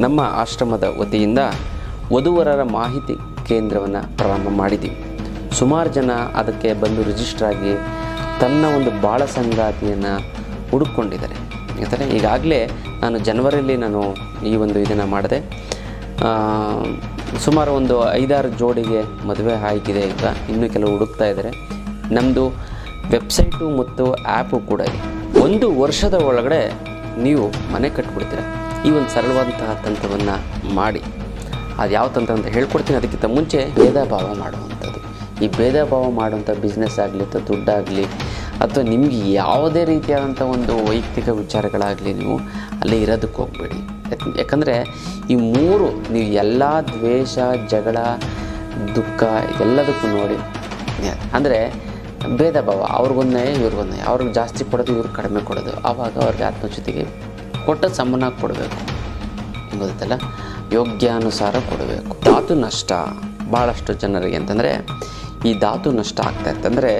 ನಮ್ಮ ಆಶ್ರಮದ ವತಿಯಿಂದ ವಧುವರರ ಮಾಹಿತಿ ಕೇಂದ್ರವನ್ನು ಪ್ರಾರಂಭ ಮಾಡಿದ್ದೀವಿ ಸುಮಾರು ಜನ ಅದಕ್ಕೆ ಬಂದು ರಿಜಿಸ್ಟರ್ ಆಗಿ ತನ್ನ ಒಂದು ಬಾಳ ಸಂಗಾತಿಯನ್ನು ಹುಡುಕೊಂಡಿದ್ದಾರೆ ಯಾಕಂದರೆ ಈಗಾಗಲೇ ನಾನು ಜನವರಿಯಲ್ಲಿ ನಾನು ಈ ಒಂದು ಇದನ್ನು ಮಾಡಿದೆ. ಸುಮಾರು ಒಂದು ಐದಾರು ಜೋಡಿಗೆ ಮದುವೆ ಆಗಿದೆ ಈಗ. ಇನ್ನೂ ಕೆಲವು ಹುಡುಕ್ತಾ ಇದ್ದಾರೆ. ನಮ್ಮದು ವೆಬ್ಸೈಟು ಮತ್ತು ಆ್ಯಪು ಕೂಡ ಇದೆ. ಒಂದು ವರ್ಷದ ಒಳಗಡೆ ನೀವು ಮನೆ ಕಟ್ಬಿಡ್ತೀರ? ಈ ಒಂದು ಸರಳವಾದಂತಹ ತಂತ್ರವನ್ನು ಮಾಡಿ. ಅದು ಯಾವ ತಂತ್ರ ಅಂತ ಹೇಳ್ಕೊಡ್ತೀನಿ. ಅದಕ್ಕಿಂತ ಮುಂಚೆ ಭೇದ ಭಾವ ಮಾಡುವಂಥದ್ದು. ಈ ಭೇದ ಭಾವ ಮಾಡುವಂಥ ಬಿಸ್ನೆಸ್ ಆಗಲಿ ಅಥವಾ ದುಡ್ಡಾಗಲಿ ಅಥವಾ ನಿಮಗೆ ಯಾವುದೇ ರೀತಿಯಾದಂಥ ಒಂದು ವೈಯಕ್ತಿಕ ವಿಚಾರಗಳಾಗಲಿ ನೀವು ಅಲ್ಲಿ ಇರೋದಕ್ಕೆ ಹೋಗಬೇಡಿ. ಯಾಕಂದರೆ ಈ ಮೂರು ನೀವು ಎಲ್ಲ ದ್ವೇಷ, ಜಗಳ, ದುಃಖ ಎಲ್ಲದಕ್ಕೂ ನೋಡಿ. ಅಂದರೆ ಭೇದ ಭಾವ, ಅವ್ರಿಗೊಂದೇ ಇವ್ರಿಗೊಂದೇ. ಅವ್ರಿಗೆ ಜಾಸ್ತಿ ಕೊಡೋದು, ಇವ್ರಿಗೆ ಕಡಿಮೆ ಕೊಡೋದು. ಆವಾಗ ಅವ್ರಿಗೆ ಆತ್ಮಚ್ಯುತಿಗೆ ಕೊಟ್ಟ ಸಮನಾಗಿ ಕೊಡಬೇಕು. ಗೊತ್ತಲ್ಲ ಯೋಗ್ಯಾನುಸಾರ ಕೊಡಬೇಕು. ಧಾತು ನಷ್ಟ ಭಾಳಷ್ಟು ಜನರಿಗೆ ಅಂತಂದರೆ, ಈ ಧಾತು ನಷ್ಟ ಆಗ್ತಾ ಇತ್ತಂದರೆ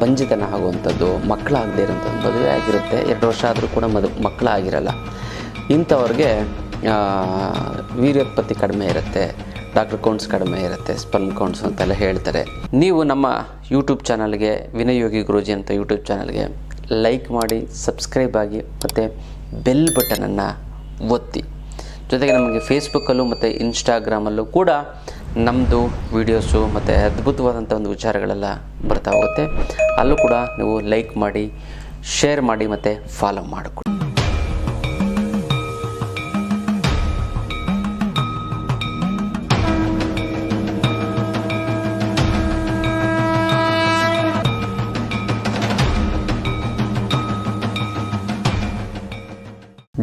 ಬಂಜಿತನ ಆಗುವಂಥದ್ದು, ಮಕ್ಕಳಾಗದೇ ಇರೋಂಥದ್ದು ಮದುವೆ ಆಗಿರುತ್ತೆ. ಎರಡು ವರ್ಷ ಆದರೂ ಕೂಡ ಮದು, ಮಕ್ಕಳಾಗಿರಲ್ಲ. ಇಂಥವ್ರಿಗೆ ವೀರ್ಯೋತ್ಪತ್ತಿ ಕಡಿಮೆ ಇರುತ್ತೆ. ಡಾಕ್ಟರ್ ಕೌಂಟ್ಸ್ ಕಡಿಮೆ ಇರುತ್ತೆ ಸ್ಪರ್ಮ್ ಕೌಂಟ್ಸ್ ಅಂತೆಲ್ಲ ಹೇಳ್ತಾರೆ. ನೀವು ನಮ್ಮ ಯೂಟ್ಯೂಬ್ ಚಾನಲ್ಗೆ ವಿನಯೋಗಿ ಯೋಗಿ ಗುರೂಜಿ ಅಂತ ಯೂಟ್ಯೂಬ್ ಚಾನಲ್ಗೆ ಲೈಕ್ ಮಾಡಿ ಸಬ್ಸ್ಕ್ರೈಬ್ ಆಗಿ, ಮತ್ತು ಬೆಲ್ ಬಟನನ್ನು ಒತ್ತಿ. ಜೊತೆಗೆ ನಮಗೆ ಫೇಸ್ಬುಕ್ಕಲ್ಲೂ ಮತ್ತು ಇನ್ಸ್ಟಾಗ್ರಾಮಲ್ಲೂ ಕೂಡ ನಮ್ಮದು ವೀಡಿಯೋಸು ಮತ್ತು ಅದ್ಭುತವಾದಂಥ ಒಂದು ವಿಚಾರಗಳೆಲ್ಲ ಬರ್ತಾ ಹೋಗುತ್ತೆ. ಅಲ್ಲೂ ಕೂಡ ನೀವು ಲೈಕ್ ಮಾಡಿ ಶೇರ್ ಮಾಡಿ, ಮತ್ತು ಫಾಲೋ ಮಾಡಿಕೊಡಿ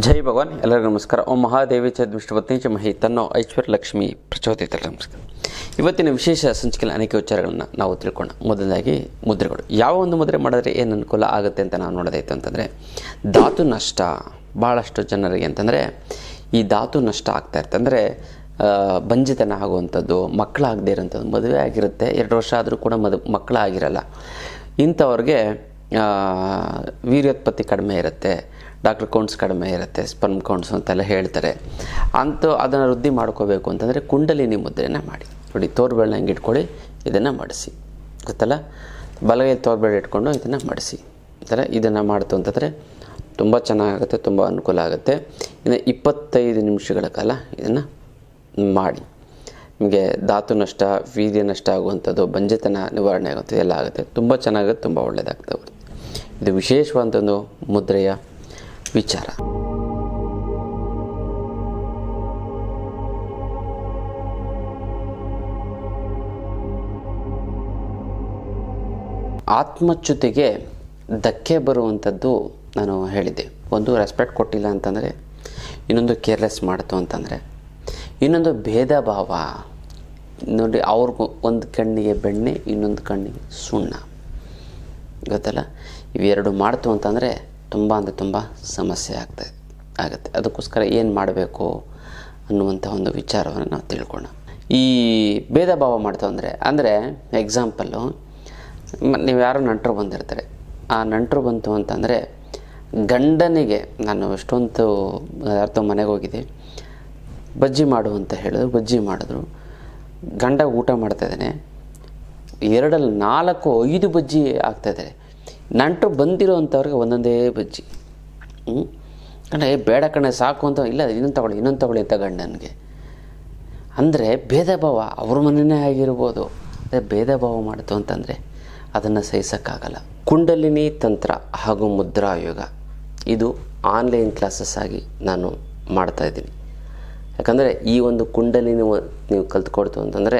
ಜೈ ಭಗವಾನ್. ಎಲ್ಲರಿಗೂ ನಮಸ್ಕಾರ. ಓಂ ಮಹಾದೇವಿ ಚ ವಿಷ್ಣುಪತ್ನಿ ಚ ಮಹಿ ತನ್ನೋ ಐಶ್ವರ್ಯ ಲಕ್ಷ್ಮಿ ಪ್ರಚೋದಿತ ನಮಸ್ಕಾರ. ಇವತ್ತಿನ ವಿಶೇಷ ಸಂಚಿಕೆಯಲ್ಲಿ ಅನೇಕ ವಿಚಾರಗಳನ್ನು ನಾವು ತಿಳ್ಕೊಳ್ಳೋಣ. ಮೊದಲನೇದಾಗಿ ಮುದ್ರೆಗಳು. ಯಾವ ಒಂದು ಮುದ್ರೆ ಮಾಡಿದ್ರೆ ಏನು ಅನುಕೂಲ ಆಗುತ್ತೆ ಅಂತ ನಾವು ನೋಡೋದಾಯ್ತು ಅಂತಂದರೆ, ಧಾತು ನಷ್ಟ ಭಾಳಷ್ಟು ಜನರಿಗೆ ಅಂತಂದರೆ, ಈ ಧಾತು ನಷ್ಟ ಆಗ್ತಾ ಇರ್ತದೆ ಅಂದರೆ ಬಂಜಿತನ ಆಗುವಂಥದ್ದು, ಮಕ್ಕಳಾಗದೇ ಇರೋಂಥದ್ದು ಮದುವೆ ಆಗಿರುತ್ತೆ. ಎರಡು ವರ್ಷ ಆದರೂ ಕೂಡ ಮದು, ಮಕ್ಕಳಾಗಿರಲ್ಲ. ಇಂಥವ್ರಿಗೆ ವೀರ್ಯೋತ್ಪತ್ತಿ ಕಡಿಮೆ ಇರುತ್ತೆ. ಡಾಕ್ಟರ್ ಕೌಂಟ್ಸ್ ಕಡಿಮೆ ಇರುತ್ತೆ ಸ್ಪರ್ಮ್ ಕೌಂಟ್ಸ್ ಅಂತೆಲ್ಲ ಹೇಳ್ತಾರೆ. ಅಂತ ಅದನ್ನು ವೃದ್ಧಿ ಮಾಡ್ಕೋಬೇಕು ಅಂತಂದರೆ ಕುಂಡಲಿನಿ ಮುದ್ರೆನ ಮಾಡಿ. ನೋಡಿ ತೋರ್ಬೆಳ್ಳ ಹಂಗೆ ಇಟ್ಕೊಳ್ಳಿ, ಇದನ್ನು ಮಾಡಿಸಿ. ಗೊತ್ತಲ್ಲ? ಬಲಗೈ ತೋರ್ಬೆಳ್ಳ ಇಟ್ಕೊಂಡು ಇದನ್ನು ಮಾಡಿಸಿ. ಥರ ಇದನ್ನು ಮಾಡ್ತು ಅಂತಂದರೆ ತುಂಬ ಚೆನ್ನಾಗುತ್ತೆ, ತುಂಬ ಅನುಕೂಲ ಆಗುತ್ತೆ. ಇನ್ನು ಇಪ್ಪತ್ತೈದು ನಿಮಿಷಗಳ ಕಾಲ ಇದನ್ನು ಮಾಡಿ. ನಿಮಗೆ ಧಾತು ನಷ್ಟ, ವೀರ್ಯ ನಷ್ಟ ಆಗುವಂಥದ್ದು, ಬಂಜೆತನ ನಿವಾರಣೆ ಆಗುತ್ತೆ, ಎಲ್ಲ ಆಗುತ್ತೆ. ತುಂಬ ಚೆನ್ನಾಗುತ್ತೆ, ತುಂಬ ಒಳ್ಳೆಯದಾಗ್ತಾ ಬರುತ್ತೆ ಇದು ವಿಶೇಷವಾದಂಥ ಒಂದು ಮುದ್ರೆಯ ವಿಚಾರ. ಆತ್ಮಚ್ಯುತಿಗೆ ಧಕ್ಕೆ ಬರುವಂಥದ್ದು ನಾನು ಹೇಳಿದೆ. ಒಂದು ರೆಸ್ಪೆಕ್ಟ್ ಕೊಟ್ಟಿಲ್ಲ ಅಂತಂದರೆ, ಇನ್ನೊಂದು ಕೇರ್ಲೆಸ್ ಮಾಡ್ತು ಅಂತಂದರೆ, ಇನ್ನೊಂದು ಭೇದ ಭಾವ. ನೋಡಿ, ಅವ್ರಿಗೂ ಒಂದು ಕಣ್ಣಿಗೆ ಬೆಣ್ಣೆ, ಇನ್ನೊಂದು ಕಣ್ಣಿಗೆ ಸುಣ್ಣ. ಗೊತ್ತಲ್ಲ? ಇವೆರಡು ಮಾಡ್ತು ಅಂತಂದರೆ ತುಂಬ ಅಂದರೆ ತುಂಬ ಸಮಸ್ಯೆ ಆಗ್ತದೆ ಆಗುತ್ತೆ. ಅದಕ್ಕೋಸ್ಕರ ಏನು ಮಾಡಬೇಕು ಅನ್ನುವಂಥ ಒಂದು ವಿಚಾರವನ್ನು ನಾವು ತಿಳ್ಕೊಳ್ಳೋಣ. ಈ ಭೇದ ಭಾವ ಮಾಡ್ತೇವೆ ಅಂದರೆ ಅಂದರೆ ಎಕ್ಸಾಂಪಲ್ಲು ನೀವು ಯಾರೋ ನಂಟರು ಬಂದಿರ್ತಾರೆ. ಆ ನಂಟರು ಬಂತು ಅಂತಂದರೆ ಗಂಡನಿಗೆ ನಾನು ಎಷ್ಟೊಂದು ಅರ್ಥ ಮನೆಗೆ ಹೋಗಿದ್ದೆ, ಬಜ್ಜಿ ಮಾಡು ಅಂತ ಹೇಳಿದ್ರು, ಬಜ್ಜಿ ಮಾಡಿದ್ರು. ಗಂಡ ಊಟ ಮಾಡ್ತಾಯಿದ್ದಾನೆ ಎರಡಲ್ಲಿ ನಾಲ್ಕು ಐದು ಬಜ್ಜಿ ಆಗ್ತಾಯಿದ್ದಾರೆ ನಂಟರು ಬಂದಿರೋ ಅಂಥವ್ರಿಗೆ ಒಂದೊಂದೇ ಬಜ್ಜಿ. ಹ್ಞೂ ಕಣೆ, ಬೇಡ ಕಣೆ, ಸಾಕು ಅಂತ ಇಲ್ಲ, ಇನ್ನೊಂದು ತಗೊಳ್ಳಿ ಇನ್ನೊಂದು ತಗೊಳ್ಳಿ ಅಂತ ಗಂಡನಿಗೆ ಅಂದರೆ ಭೇದ ಭಾವ ಅವ್ರ ಮನೆಯೇ ಆಗಿರ್ಬೋದು. ಅದೇ ಭೇದ ಭಾವ ಮಾಡಿತು ಅಂತಂದರೆ ಅದನ್ನು ಸಹಿಸೋಕ್ಕಾಗಲ್ಲ. ಕುಂಡಲಿನಿ ತಂತ್ರ ಹಾಗೂ ಮುದ್ರಾಯೋಗ. ಇದು ಆನ್ಲೈನ್ ಕ್ಲಾಸಸ್ ಆಗಿ ನಾನು ಮಾಡ್ತಾಯಿದ್ದೀನಿ ಯಾಕಂದರೆ ಈ ಒಂದು ಕುಂಡಲಿನಿ ನೀವು ಕಲ್ತ್ಕೊಡ್ತು ಅಂತಂದರೆ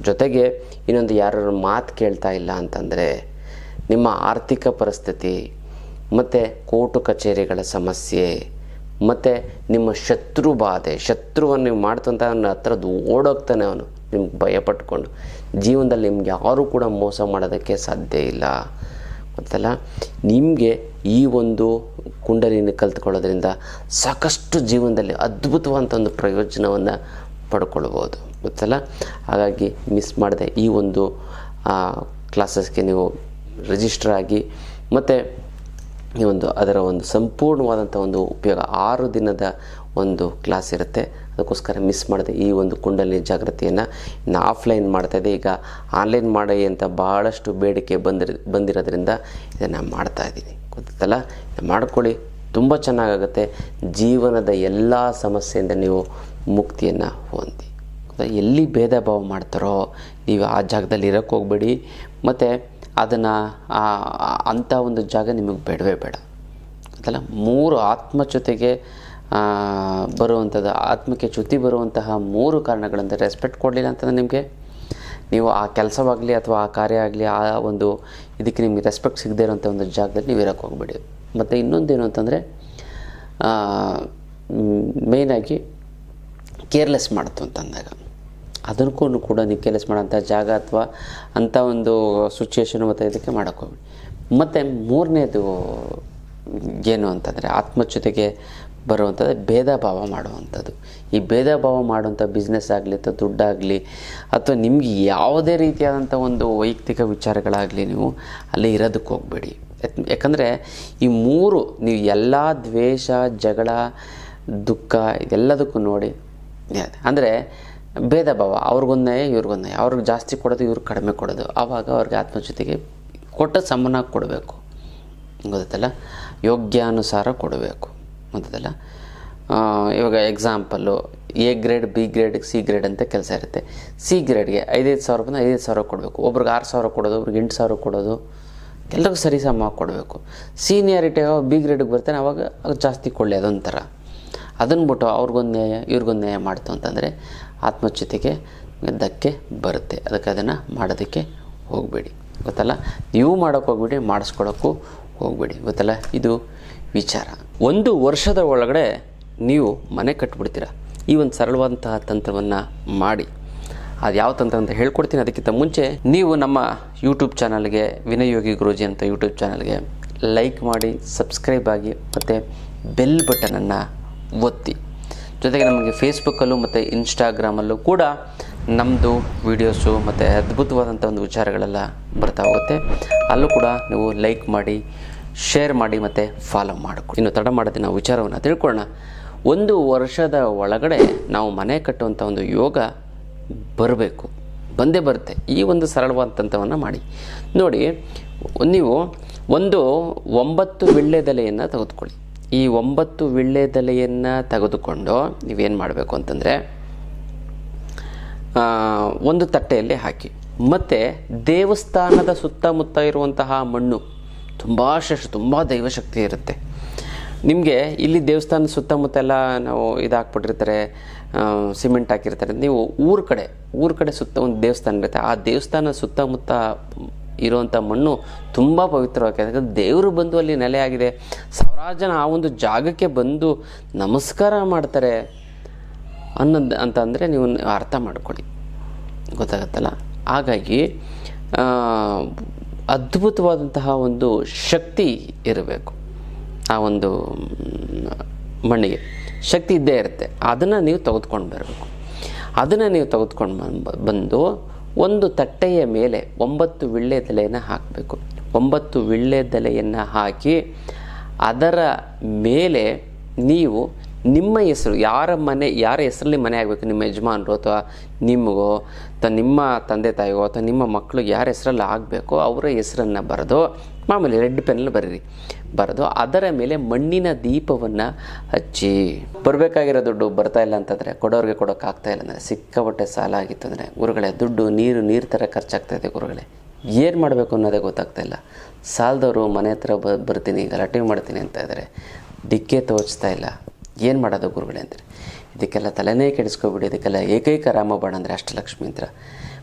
ಜೊತೆಗೆ ಇನ್ನೊಂದು ಯಾರು ಮಾತು ಕೇಳ್ತಾ ಇಲ್ಲ ಅಂತಂದರೆ ನಿಮ್ಮ ಆರ್ಥಿಕ ಪರಿಸ್ಥಿತಿ, ಮತ್ತು ಕೋರ್ಟು ಕಚೇರಿಗಳ ಸಮಸ್ಯೆ, ಮತ್ತು ನಿಮ್ಮ ಶತ್ರು ಬಾಧೆ, ಶತ್ರುವನ್ನು ನೀವು ಮಾಡ್ತಂತ ಅವನ ಹತ್ರ ಓಡೋಗ್ತಾನೆ ಅವನು. ನಿಮ್ಗೆ ಭಯ ಪಟ್ಕೊಂಡು. ಜೀವನದಲ್ಲಿ ನಿಮ್ಗೆ ಯಾರೂ ಕೂಡ ಮೋಸ ಮಾಡೋದಕ್ಕೆ ಸಾಧ್ಯ ಇಲ್ಲ. ಗೊತ್ತಲ್ಲ? ನಿಮಗೆ ಈ ಒಂದು ಕುಂಡಲಿನ ಕಲ್ತ್ಕೊಳ್ಳೋದ್ರಿಂದ ಸಾಕಷ್ಟು ಜೀವನದಲ್ಲಿ ಅದ್ಭುತವಾದಂಥ ಒಂದು ಪ್ರಯೋಜನವನ್ನು ಪಡ್ಕೊಳ್ಬೋದು. ಗೊತ್ತಲ್ಲ ಹಾಗಾಗಿ ಮಿಸ್ ಮಾಡದೆ ಈ ಒಂದು ಕ್ಲಾಸಸ್ಗೆ ನೀವು ರಿಜಿಸ್ಟರ್ ಆಗಿ, ಮತ್ತು ಈ ಒಂದು ಅದರ ಒಂದು ಸಂಪೂರ್ಣವಾದಂಥ ಒಂದು ಉಪಯೋಗ ಆರು ದಿನದ ಒಂದು ಕ್ಲಾಸ್ ಇರುತ್ತೆ. ಅದಕ್ಕೋಸ್ಕರ ಮಿಸ್ ಮಾಡಿದೆ ಈ ಒಂದು ಕುಂಡಲಿ ಜಾಗೃತಿಯನ್ನು ಇನ್ನು ಆಫ್ಲೈನ್ ಮಾಡ್ತಾಯಿದೆ ಈಗ ಆನ್ಲೈನ್ ಮಾಡಿ ಅಂತ ಭಾಳಷ್ಟು ಬೇಡಿಕೆ ಬಂದಿರ, ಬಂದಿರೋದ್ರಿಂದ ಇದನ್ನು ಮಾಡ್ತಾಯಿದ್ದೀನಿ ಗೊತ್ತಲ್ಲ ಇದು ಮಾಡ್ಕೊಳ್ಳಿ. ತುಂಬ ಚೆನ್ನಾಗಾಗುತ್ತೆ. ಜೀವನದ ಎಲ್ಲ ಸಮಸ್ಯೆಯಿಂದ ನೀವು ಮುಕ್ತಿಯನ್ನು ಹೊಂದಿ? ಎಲ್ಲಿ ಭೇದ ಭಾವ ಮಾಡ್ತಾರೋ ನೀವು ಆ ಜಾಗದಲ್ಲಿ ಇರೋಕ್ಕೆ ಹೋಗಬೇಡಿ. ಮತ್ತು ಅದನ್ನು ಅಂಥ ಒಂದು ಜಾಗ ನಿಮಗೆ ಬೇಡವೇ ಬೇಡ. ಅದಲ್ಲ ಮೂರು ಆತ್ಮ ಜೊತೆಗೆ ಬರುವಂಥದ್ದು ಆತ್ಮಕ್ಕೆ ಚ್ಯುತಿ ಬರುವಂತಹ ಮೂರು ಕಾರಣಗಳಂದರೆ ರೆಸ್ಪೆಕ್ಟ್ ಕೊಡಲಿಲ್ಲ ಅಂತಂದರೆ ನಿಮಗೆ? ನೀವು ಆ ಕೆಲಸವಾಗಲಿ ಅಥವಾ ಆ ಕಾರ್ಯ ಆಗಲಿ, ಆ ಒಂದು ಇದಕ್ಕೆ ನಿಮಗೆ ರೆಸ್ಪೆಕ್ಟ್ ಸಿಗದೇ ಇರೋಂಥ ಒಂದು ಜಾಗದಲ್ಲಿ ನೀವು ಇರೋಕ್ಕೆ ಹೋಗ್ಬೇಡಿ. ಮತ್ತು ಇನ್ನೊಂದೇನು ಅಂತಂದರೆ ಮೇಯ್ನಾಗಿ ಕೇರ್ಲೆಸ್ ಮಾಡ್ತು ಅಂತಂದಾಗ ಅದಕ್ಕೂ ಕೂಡ ನೀವು ಕೆಲಸ ಮಾಡೋಂಥ ಜಾಗ ಅಥವಾ ಅಂಥ ಒಂದು ಸಿಚುವೇಶನ್ ಮತ್ತು ಇದಕ್ಕೆ ಮಾಡೋಕ್ಕೋಗ್ಬೇಡಿ ಮತ್ತು ಮೂರನೇದು ಏನು ಅಂತಂದರೆ ಜೊತೆಗೆ ಬರುವಂಥದ್ದು ಭೇದ ಭಾವ ಮಾಡುವಂಥದ್ದು ಈ ಭೇದ ಭಾವ ಮಾಡುವಂಥ ಬಿಸ್ನೆಸ್ ಆಗಲಿ ಅಥವಾ ದುಡ್ಡಾಗಲಿ ಅಥವಾ ನಿಮಗೆ ಯಾವುದೇ ರೀತಿಯಾದಂಥ ಒಂದು ವೈಯಕ್ತಿಕ ವಿಚಾರಗಳಾಗಲಿ ನೀವು ಅಲ್ಲಿ ಇರೋದಕ್ಕೆ ಹೋಗಬೇಡಿ. ಯಾಕಂದರೆ ಈ ಮೂರು ನೀವು ಎಲ್ಲ ದ್ವೇಷ, ಜಗಳ, ದುಃಖ ಇದೆಲ್ಲದಕ್ಕೂ ನೋಡಿ, ಅಂದರೆ ಭೇದ ಭಾವ, ಅವ್ರಿಗೊಂದು ನ್ಯಾಯ, ಇವ್ರಿಗೊಂದು ನ್ಯಾಯ. ಅವ್ರಿಗೆ ಜಾಸ್ತಿ ಕೊಡೋದು, ಇವ್ರಿಗೆ ಕಡಿಮೆ ಕೊಡೋದು. ಆವಾಗ ಅವ್ರಿಗೆ ಜೊತೆಗೆ ಕೊಟ್ಟ ಸಮನಾಗಿ ಕೊಡಬೇಕು. ಗೊತ್ತಲ್ಲ ಯೋಗ್ಯಾನುಸಾರ ಕೊಡಬೇಕು. ಗೊತ್ತಲ್ಲ ಇವಾಗ example A grade B grade C grade ಅಂತ ಕೆಲಸ ಇರುತ್ತೆ. ಸಿ ಗ್ರೇಡ್ಗೆ ಐದೈದು ಸಾವಿರ ಬಂದು ಐದೈದು ಸಾವಿರ ಕೊಡಬೇಕು. ಒಬ್ರಿಗೆ ಆರು ಸಾವಿರ ಕೊಡೋದು, ಒಬ್ರಿಗೆ ಎಂಟು ಸಾವಿರ ಕೊಡೋದು. ಎಲ್ಲರಿಗೂ ಸರಿ ಸಮ ಕೊಡಬೇಕು. ಸೀನಿಯಾರಿಟಿ ಬಿ ಗ್ರೇಡಿಗೆ ಬರ್ತಾನೆ, ಅವಾಗ ಜಾಸ್ತಿ ಕೊಡಲಿ ಅದೊಂಥರ. ಅದನ್ನು ಬಿಟ್ಟು ಅವ್ರಿಗೊಂದು ನ್ಯಾಯ, ಇವ್ರಿಗೊಂದು ನ್ಯಾಯ ಮಾಡ್ತು ಅಂತಂದರೆ ಆತ್ಮಚ್ಯುತಿಗೆ ಧಕ್ಕೆ ಬರುತ್ತೆ. ಅದಕ್ಕೆ ಅದನ್ನು ಮಾಡೋದಕ್ಕೆ ಹೋಗಬೇಡಿ. ಗೊತ್ತಲ್ಲ? ನೀವು ಮಾಡೋಕ್ಕೆ ಹೋಗ್ಬೇಡಿ ಮಾಡಿಸ್ಕೊಳ್ಳೋಕ್ಕೂ ಹೋಗಬೇಡಿ. ಗೊತ್ತಲ್ಲ? ಇದು ವಿಚಾರ. ಒಂದು ವರ್ಷದ ಒಳಗಡೆ ನೀವು ಮನೆ ಕಟ್ಬಿಡ್ತೀರ? ಈ ಒಂದು ಸರಳವಾದಂತಹ ತಂತ್ರವನ್ನು ಮಾಡಿ. ಅದು ಯಾವ ತಂತ್ರ ಅಂತ ಹೇಳ್ಕೊಡ್ತೀನಿ. ಅದಕ್ಕಿಂತ ಮುಂಚೆ ನೀವು ನಮ್ಮ ಯೂಟ್ಯೂಬ್ ಚಾನಲ್ಗೆ ವಿನಯೋಗಿ ಗುರೂಜಿ ಅಂತ ಯೂಟ್ಯೂಬ್ ಚಾನಲ್ಗೆ ಲೈಕ್ ಮಾಡಿ, ಸಬ್ಸ್ಕ್ರೈಬ್ ಆಗಿ ಮತ್ತು ಬೆಲ್ ಬಟನನ್ನು ಒತ್ತಿ. ಜೊತೆಗೆ ನಮಗೆ ಫೇಸ್ಬುಕ್ಕಲ್ಲೂ ಮತ್ತು ಇನ್ಸ್ಟಾಗ್ರಾಮಲ್ಲೂ ಕೂಡ ನಮ್ಮದು ವೀಡಿಯೋಸು ಮತ್ತು ಅದ್ಭುತವಾದಂಥ ಒಂದು ವಿಚಾರಗಳೆಲ್ಲ ಬರ್ತಾ ಹೋಗುತ್ತೆ. ಅಲ್ಲೂ ಕೂಡ ನೀವು ಲೈಕ್ ಮಾಡಿ ಶೇರ್ ಮಾಡಿ, ಮತ್ತು ಫಾಲೋ ಮಾಡಿಕೊಡಿ ಇನ್ನು ತಡ ಮಾಡದೆ ನಾವು ವಿಚಾರವನ್ನು ತಿಳ್ಕೊಳ್ಳೋಣ. ಒಂದು ವರ್ಷದ ಒಳಗಡೆ ನಾವು ಮನೆ ಕಟ್ಟುವಂಥ ಒಂದು ಯೋಗ ಬರಬೇಕು. ಬಂದೇ ಬರುತ್ತೆ. ಈ ಒಂದು ಸರಳವಾದ ತಂತ್ರವನ್ನು ಮಾಡಿ. ನೋಡಿ, ನೀವು ಒಂದು ಒಂಬತ್ತು ವೀಳ್ಯದೆಲೆಯನ್ನು ತೆಗೆದುಕೊಳ್ಳಿ. ಈ ಒಂಬತ್ತು ವೀಳ್ಯದೆಲೆಯನ್ನು ತೆಗೆದುಕೊಂಡು ನೀವೇನು ಮಾಡಬೇಕು ಅಂತಂದರೆ ಒಂದು ತಟ್ಟೆಯಲ್ಲಿ ಹಾಕಿ. ಮತ್ತು ದೇವಸ್ಥಾನದ ಸುತ್ತಮುತ್ತ ಇರುವಂತಹ ಮಣ್ಣು ತುಂಬ ಶ್ರೇಷ್ಠ, ತುಂಬ ದೈವಶಕ್ತಿ ಇರುತ್ತೆ. ನಿಮಗೆ ಇಲ್ಲಿ ದೇವಸ್ಥಾನದ ಸುತ್ತಮುತ್ತ ಎಲ್ಲ ನಾವು ಇದಾಕ್ಬಿಟ್ಟಿರ್ತಾರೆ ಸಿಮೆಂಟ್ ಹಾಕಿರ್ತಾರೆ. ನೀವು ಊರ ಕಡೆ ಊರ ಕಡೆ ಸುತ್ತ ಒಂದು ದೇವಸ್ಥಾನ ಇರುತ್ತೆ. ಆ ದೇವಸ್ಥಾನ ಸುತ್ತಮುತ್ತ ಇರುವಂಥ ಮಣ್ಣು ತುಂಬ ಪವಿತ್ರವಾಗಿದೆ. ಯಾಕಂದರೆ ದೇವರು ಬಂದು ಅಲ್ಲಿ ನೆಲೆಯಾಗಿದೆ ಸಾವಿರಾರು ಜನ ಆ ಒಂದು ಜಾಗಕ್ಕೆ ಬಂದು ನಮಸ್ಕಾರ ಮಾಡ್ತಾರೆ ಅನ್ನೋದು ಅಂತ ಅಂದರೆ ನೀವು ಅರ್ಥ ಮಾಡ್ಕೊಳ್ಳಿ. ಗೊತ್ತಾಗತ್ತಲ್ಲ? ಹಾಗಾಗಿ ಅದ್ಭುತವಾದಂತಹ ಒಂದು ಶಕ್ತಿ ಇರಬೇಕು ಆ ಒಂದು ಮಣ್ಣಿಗೆ. ಶಕ್ತಿ ಇದ್ದೇ ಇರುತ್ತೆ. ಅದನ್ನು ನೀವು ತೆಗೆದುಕೊಂಡು ಬರಬೇಕು. ಅದನ್ನು ನೀವು ತೆಗೆದುಕೊಂಡು ಬಂದ್- ಬಂದು ಒಂದು ತಟ್ಟೆಯ ಮೇಲೆ ಒಂಬತ್ತು ವೀಳ್ಯದೆಲೆಯನ್ನು ಹಾಕಬೇಕು. ಒಂಬತ್ತು ವೀಳ್ಯದೆಲೆಯನ್ನು ಹಾಕಿ ಅದರ ಮೇಲೆ ನೀವು ನಿಮ್ಮ ಹೆಸರು, ಯಾರ ಮನೆ, ಯಾರ ಹೆಸರಲ್ಲಿ ಮನೆ ಆಗಬೇಕು? ನಿಮ್ಮ ಯಜಮಾನರು ಅಥವಾ ನಿಮಗೋ ಅಥವಾ ನಿಮ್ಮ ತಂದೆ ತಾಯಿಗೋ ಅಥವಾ ನಿಮ್ಮ ಮಕ್ಕಳು ಯಾರ ಹೆಸರಲ್ಲಿ ಆಗಬೇಕೋ ಅವರ ಹೆಸರನ್ನು ಬರೆದು, ಮಾಮೂಲಿ ರೆಡ್ ಪೆನ್ನಲ್ಲಿ ಬರೀರಿ. ಬರೆದು ಅದರ ಮೇಲೆ ಮಣ್ಣಿನ ದೀಪವನ್ನು ಹಚ್ಚಿ. ಬರಬೇಕಾಗಿರೋ ದುಡ್ಡು ಬರ್ತಾ ಇಲ್ಲ ಅಂತಂದರೆ ಕೊಡೋರಿಗೆ ಕೊಡೋಕ್ಕಾಗ್ತಾ ಇಲ್ಲ ಅಂದರೆ ಸಿಕ್ಕಾಪಟ್ಟೆ ಸಾಲ ಆಗಿತ್ತು ಅಂದರೆ ಗುರುಗಳೇ, ದುಡ್ಡು, ನೀರು ನೀರು ಥರ ಖರ್ಚಾಗ್ತಾ ಇದೆ ಗುರುಗಳೇ. ಏನು ಮಾಡಬೇಕು ಅನ್ನೋದೇ ಗೊತ್ತಾಗ್ತಾ ಇಲ್ಲ. ಸಾಲದವರು ಮನೆ ಹತ್ರ ಬ, ಬರ್ತೀನಿ, ಗಲಾಟೆ ಮಾಡ್ತೀನಿ ಅಂತ ಇದ್ದಾರೆ ಡಿಕ್ಕೆ ತೋಚ್ತಾ ಇಲ್ಲ. ಏನು ಮಾಡೋದು ಗುರುಗಳೇ ಅಂತಾರೆ ಇದಕ್ಕೆಲ್ಲ ತಲೆನೇ ಕೆಡಿಸ್ಕೊಬಿಡಿ, ಇದಕ್ಕೆಲ್ಲ ಏಕೈಕ ರಾಮಬಾಣ ಅಂದರೆ ಅಷ್ಟಲಕ್ಷ್ಮಿ ಅಂತ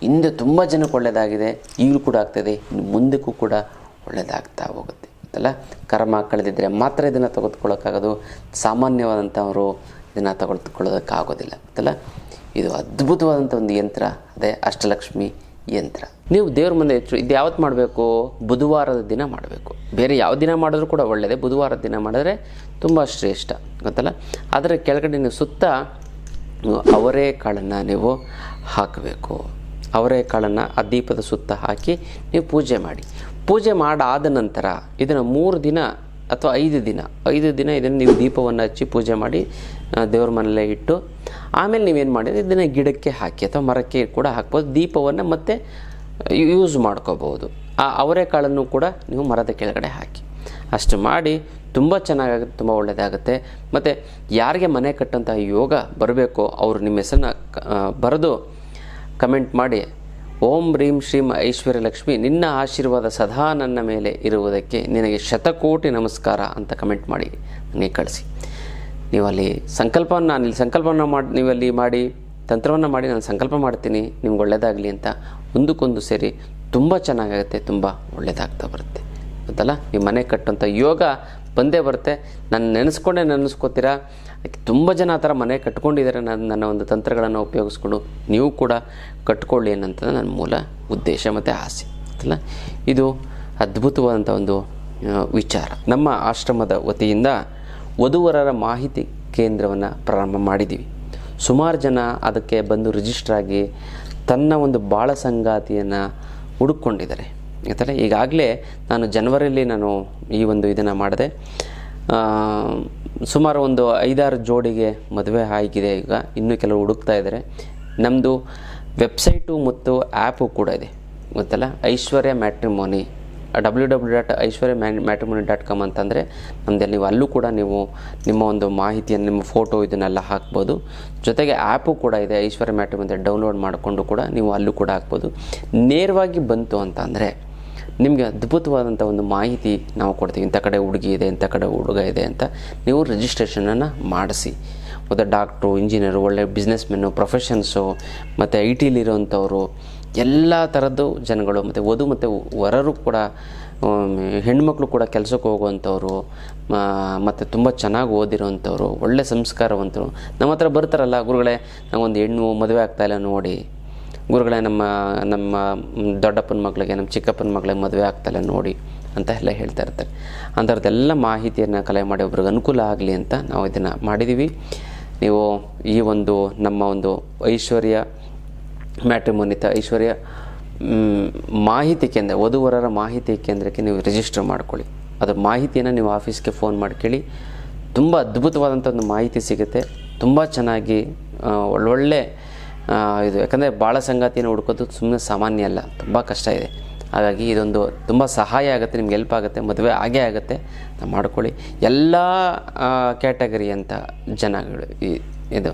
ಹಿಂದೆ ತುಂಬ ಜನಕ್ಕೆ ಒಳ್ಳೆಯದಾಗಿದೆ ಈಗಲೂ ಕೂಡ ಆಗ್ತದೆ, ಇನ್ನು ಮುಂದಕ್ಕೂ ಕೂಡ ಒಳ್ಳೆಯದಾಗ್ತಾ ಹೋಗುತ್ತೆ. ಅಲ್ಲ ಕರ್ಮ ಕಳೆದಿದ್ದರೆ ಮಾತ್ರ ಇದನ್ನು ತೆಗೆದುಕೊಳ್ಳೋಕ್ಕಾಗೋದು. ಸಾಮಾನ್ಯವಾದಂಥವರು ಇದನ್ನು ತೆಗೆದುಕೊಳ್ಳೋದಕ್ಕಾಗೋದಿಲ್ಲ. ಗೊತ್ತಲ್ಲ? ಇದು ಅದ್ಭುತವಾದಂಥ ಒಂದು ಯಂತ್ರ. ಅದೇ ಅಷ್ಟಲಕ್ಷ್ಮಿ ಯಂತ್ರ. ನೀವು ದೇವ್ರ ಮುಂದೆ ಹೆಚ್ಚು ಇದು ಯಾವತ್ತು ಮಾಡಬೇಕು? ಬುಧವಾರದ ದಿನ ಮಾಡಬೇಕು. ಬೇರೆ ಯಾವ ದಿನ ಮಾಡಿದ್ರೂ ಕೂಡ ಒಳ್ಳೆಯದೇ ಬುಧವಾರದ ದಿನ ಮಾಡಿದ್ರೆ ತುಂಬ ಶ್ರೇಷ್ಠ. ಗೊತ್ತಲ್ಲ? ಆದರೆ ಕೆಳಗಡೆ ನೀವು ಸುತ್ತ ಅವರೇ ಕಾಳನ್ನು ನೀವು ಹಾಕಬೇಕು. ಅವರೇ ಕಾಳನ್ನು ಆ ದೀಪದ ಸುತ್ತ ಹಾಕಿ ನೀವು ಪೂಜೆ ಮಾಡಿ. ಪೂಜೆ ಮಾಡಾದ ನಂತರ ಇದನ್ನು ಮೂರು ದಿನ ಅಥವಾ ಐದು ದಿನ ಐದು ದಿನ ಇದನ್ನು ನೀವು ದೀಪವನ್ನು ಹಚ್ಚಿ ಪೂಜೆ ಮಾಡಿ ದೇವ್ರ ಮನೆಯಲ್ಲೇ ಇಟ್ಟು, ಆಮೇಲೆ ನೀವೇನು ಮಾಡಿದ್ರೆ ಇದನ್ನು ಗಿಡಕ್ಕೆ ಹಾಕಿ ಅಥವಾ ಮರಕ್ಕೆ ಕೂಡ ಹಾಕ್ಬೋದು, ದೀಪವನ್ನು ಮತ್ತೆ ಯೂಸ್ ಮಾಡ್ಕೋಬೋದು ಆ ಅವರೆಕಾಳನ್ನು ಕೂಡ ನೀವು ಮರದ ಕೆಳಗಡೆ ಹಾಕಿ. ಅಷ್ಟು ಮಾಡಿ ತುಂಬ ಚೆನ್ನಾಗಾಗುತ್ತೆ ತುಂಬ ಒಳ್ಳೆಯದಾಗುತ್ತೆ ಮತ್ತು ಯಾರಿಗೆ ಮನೆ ಕಟ್ಟಂತಹ ಯೋಗ ಬರಬೇಕೋ ಅವರು ನಿಮ್ಮ ಹೆಸರನ್ನ ಬರೆದು ಕಮೆಂಟ್ ಮಾಡಿ, ಓಂ ರೀಂ ಶ್ರೀಂ ಐಶ್ವರ್ಯಲಕ್ಷ್ಮಿ, ನಿನ್ನ ಆಶೀರ್ವಾದ ಸದಾ ನನ್ನ ಮೇಲೆ ಇರುವುದಕ್ಕೆ ನಿನಗೆ ಶತಕೋಟಿ ನಮಸ್ಕಾರ ಅಂತ ಕಮೆಂಟ್ ಮಾಡಿ, ನನಗೆ ಕಳಿಸಿ. ನೀವು ಅಲ್ಲಿ ಸಂಕಲ್ಪವನ್ನು ನಾನು ಇಲ್ಲಿ ಸಂಕಲ್ಪವನ್ನು ಮಾಡಿ, ನೀವಲ್ಲಿ ಮಾಡಿ, ತಂತ್ರವನ್ನು ಮಾಡಿ ನಾನು ಸಂಕಲ್ಪ ಮಾಡ್ತೀನಿ, ನಿಮ್ಗೆ ಒಳ್ಳೆಯದಾಗಲಿ ಅಂತ ಒಂದಕ್ಕೊಂದು ಸೇರಿ ತುಂಬ ಚೆನ್ನಾಗಾಗುತ್ತೆ, ತುಂಬ ಒಳ್ಳೆಯದಾಗ್ತಾ ಬರುತ್ತೆ. ಗೊತ್ತಲ್ಲ? ನೀವು ಮನೆ ಕಟ್ಟುವಂಥ ಯೋಗ ಬಂದೇ ಬರುತ್ತೆ. ನಾನು ನೆನೆಸ್ಕೊಂಡೇ ನೆನೆಸ್ಕೋತೀರಾ? ತುಂಬ ಜನ ಆ ಥರ ಮನೆ ಕಟ್ಕೊಂಡಿದ್ದಾರೆ ನನ್ನ ನನ್ನ ಒಂದು ತಂತ್ರಗಳನ್ನು ಉಪಯೋಗಿಸ್ಕೊಂಡು ನೀವು ಕೂಡ ಕಟ್ಕೊಳ್ಳಿ ಅನ್ನೋಂಥದ್ದು ನನ್ನ ಮೂಲ ಉದ್ದೇಶ ಮತ್ತು ಆಸೆ ಅಲ್ಲ ಇದು ಅದ್ಭುತವಾದಂಥ ಒಂದು ವಿಚಾರ. ನಮ್ಮ ಆಶ್ರಮದ ವತಿಯಿಂದ ವಧುವರರ ಮಾಹಿತಿ ಕೇಂದ್ರವನ್ನು ಪ್ರಾರಂಭ ಮಾಡಿದ್ದೀವಿ ಸುಮಾರು ಜನ ಅದಕ್ಕೆ ಬಂದು ರಿಜಿಸ್ಟರ್ ಆಗಿ ತನ್ನ ಒಂದು ಬಾಳ ಸಂಗಾತಿಯನ್ನು ಹುಡುಕೊಂಡಿದ್ದಾರೆ ಯಾಕಂದರೆ ಈಗಾಗಲೇ ನಾನು ಜನವರಿಯಲ್ಲಿ ನಾನು ಈ ಒಂದು ಇದನ್ನು ಮಾಡಿದೆ. ಸುಮಾರು ಒಂದು ಐದಾರು ಜೋಡಿಗೆ ಮದುವೆ ಆಗಿದೆ ಈಗ. ಇನ್ನೂ ಕೆಲವು ಹುಡುಕ್ತಾ ಇದ್ದಾರೆ. ನಮ್ಮದು ವೆಬ್ಸೈಟು ಮತ್ತು ಆ್ಯಪು ಕೂಡ ಇದೆ. ಗೊತ್ತಲ್ಲ? Aishwarya matrimony. W W dot Aishwarya ma matrimony dot com ಅಂತಂದರೆ ನಮ್ಮದೆ ನೀವು ಅಲ್ಲೂ ಕೂಡ ನೀವು ನಿಮ್ಮ ಒಂದು ಮಾಹಿತಿಯನ್ನು, ನಿಮ್ಮ ಫೋಟೋ ಇದನ್ನೆಲ್ಲ ಹಾಕ್ಬೋದು. ಜೊತೆಗೆ ಆ್ಯಪು ಕೂಡ ಇದೆ. ಐಶ್ವರ್ಯ ಮ್ಯಾಟ್ರಿಮೋನಿ ಡೌನ್ಲೋಡ್ ಮಾಡಿಕೊಂಡು ಕೂಡ ನೀವು ಅಲ್ಲೂ ಕೂಡ ಹಾಕ್ಬೋದು. ನೇರವಾಗಿ ಬಂತು ಅಂತ ಅಂದರೆ ನಿಮಗೆ ಅದ್ಭುತವಾದಂಥ ಒಂದು ಮಾಹಿತಿ ನಾವು ಕೊಡ್ತೀವಿ. ಇಂಥ ಕಡೆ ಹುಡುಗಿ ಇದೆ, ಇಂಥ ಕಡೆ ಹುಡುಗ ಇದೆ ಅಂತ ನೀವು ರಿಜಿಸ್ಟ್ರೇಷನನ್ನು ಮಾಡಿಸಿ. ಮತ್ತು ಡಾಕ್ಟ್ರು, ಇಂಜಿನಿಯರು, ಒಳ್ಳೆ ಬಿಸ್ನೆಸ್ಮೆನ್ನು, ಪ್ರೊಫೆಷನ್ಸು, ಮತ್ತು ಐ ಟಿಲಿರೋಂಥವ್ರು ಎಲ್ಲ ಥರದ್ದು ಜನಗಳು, ಮತ್ತು ವಧು ಮತ್ತು ವರರು ಕೂಡ ಹೆಣ್ಮಕ್ಳು ಕೂಡ ಕೆಲಸಕ್ಕೆ ಹೋಗುವಂಥವ್ರು ಮತ್ತು ತುಂಬ ಚೆನ್ನಾಗಿ ಓದಿರೋವಂಥವ್ರು, ಒಳ್ಳೆ ಸಂಸ್ಕಾರವಂತರು. ನಮ್ಮ ಹತ್ರ ಬರ್ತಾರಲ್ಲ ಗುರುಗಳೇ ನಾವೊಂದು ಹೆಣ್ಣು ಮದುವೆ ಆಗ್ತಾಯಿಲ್ಲ ನೋಡಿ. ಗುರುಗಳೇ, ನಮ್ಮ ನಮ್ಮ ದೊಡ್ಡಪ್ಪನ ಮಗಳಿಗೆ, ನಮ್ಮ ಚಿಕ್ಕಪ್ಪನ ಮಗಳಿಗೆ ಮದುವೆ ಆಗ್ತಲ್ಲ ನೋಡಿ ಅಂತ ಎಲ್ಲ ಹೇಳ್ತಾ ಇರ್ತಾರೆ. ಅಂಥವ್ರದ್ದೆಲ್ಲ ಮಾಹಿತಿಯನ್ನು ಕಲೆ ಮಾಡಿ ಒಬ್ರಿಗೆ ಅನುಕೂಲ ಆಗಲಿ ಅಂತ ನಾವು ಇದನ್ನು ಮಾಡಿದ್ದೀವಿ ನೀವು ಈ ಒಂದು ನಮ್ಮ ಒಂದು ಐಶ್ವರ್ಯ, ಮ್ಯಾಟ್ರಿಮೋನಿತ ಐಶ್ವರ್ಯ ಮಾಹಿತಿ ಕೇಂದ್ರ, ವಧುವರರ ಮಾಹಿತಿ ಕೇಂದ್ರಕ್ಕೆ ನೀವು ರಿಜಿಸ್ಟರ್ ಮಾಡ್ಕೊಳ್ಳಿ. ಅದರ ಮಾಹಿತಿಯನ್ನು ನೀವು ಆಫೀಸ್ಗೆ ಫೋನ್ ಮಾಡ್ಕೊಳ್ಳಿ ತುಂಬ ಅದ್ಭುತವಾದಂಥ ಒಂದು ಮಾಹಿತಿ ಸಿಗುತ್ತೆ. ತುಂಬ ಚೆನ್ನಾಗಿ ಒಳ್ಳೊಳ್ಳೆ ಇದು ಯಾಕಂದರೆ ಭಾಳ ಸಂಗಾತಿಯನ್ನು ಹುಡ್ಕೋದು ಸುಮ್ಮನೆ ಸಾಮಾನ್ಯ ಅಲ್ಲ, ತುಂಬ ಕಷ್ಟ ಇದೆ. ಹಾಗಾಗಿ ಇದೊಂದು ತುಂಬ ಸಹಾಯ ಆಗುತ್ತೆ, ನಿಮ್ಗೆ ಹೆಲ್ಪ್ ಆಗುತ್ತೆ, ಮದುವೆ ಆಗೇ ಆಗುತ್ತೆ. ನಾವು ಮಾಡ್ಕೊಳ್ಳಿ. ಎಲ್ಲ ಕ್ಯಾಟಗರಿ ಅಂತ ಜನಗಳು ಈ, ಇದು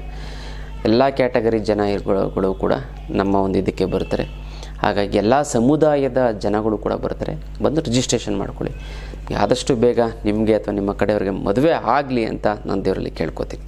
ಎಲ್ಲ ಕ್ಯಾಟಗರಿ ಜನಗಳು ಕೂಡ ನಮ್ಮ ಒಂದು ಇದಕ್ಕೆ ಬರ್ತಾರೆ. ಹಾಗಾಗಿ ಎಲ್ಲ ಸಮುದಾಯದ ಜನಗಳು ಕೂಡ ಬರ್ತಾರೆ. ಬಂದು ರಿಜಿಸ್ಟ್ರೇಷನ್ ಮಾಡ್ಕೊಳ್ಳಿ. ಆದಷ್ಟು ಬೇಗ ನಿಮಗೆ ಅಥವಾ ನಿಮ್ಮ ಕಡೆಯವರಿಗೆ ಮದುವೆ ಆಗಲಿ ಅಂತ ನಾನು ದೇವರಲ್ಲಿ ಕೇಳ್ಕೊತೀನಿ.